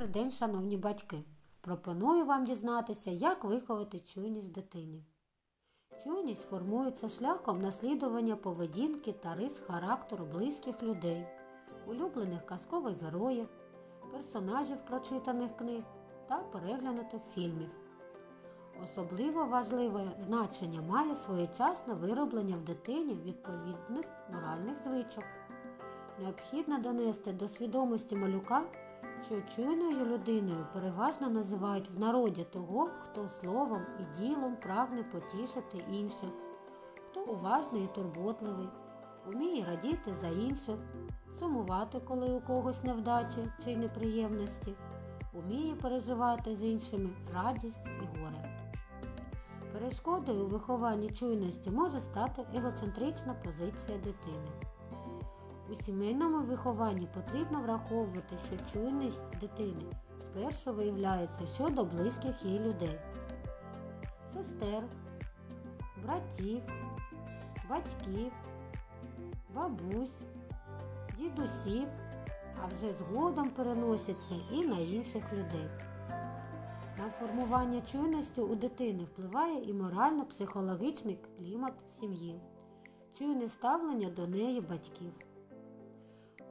Добрий день, шановні батьки! Пропоную вам дізнатися, як виховати чуйність в дитині. Чуйність формується шляхом наслідування поведінки та рис характеру близьких людей, улюблених казкових героїв, персонажів прочитаних книг та переглянутих фільмів. Особливо важливе значення має своєчасне вироблення в дитині відповідних моральних звичок. Необхідно донести до свідомості малюка, що чуйною людиною переважно називають в народі того, хто словом і ділом прагне потішити інших, хто уважний і турботливий, уміє радіти за інших, сумувати, коли у когось невдачі чи неприємності, уміє переживати з іншими радість і горе. Перешкодою у вихованні чуйності може стати егоцентрична позиція дитини. У сімейному вихованні потрібно враховувати, що чуйність дитини спершу виявляється щодо близьких їй людей, сестер, братів, батьків, бабусь, дідусів, а вже згодом переноситься і на інших людей. На формування чуйності у дитини впливає і морально-психологічний клімат сім'ї, чуйне ставлення до неї батьків.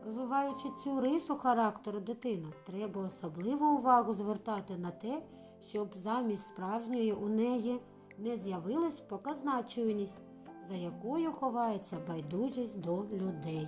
Розвиваючи цю рису характеру дитини, треба особливу увагу звертати на те, щоб замість справжньої у неї не з'явилась показна чуйність, за якою ховається байдужість до людей.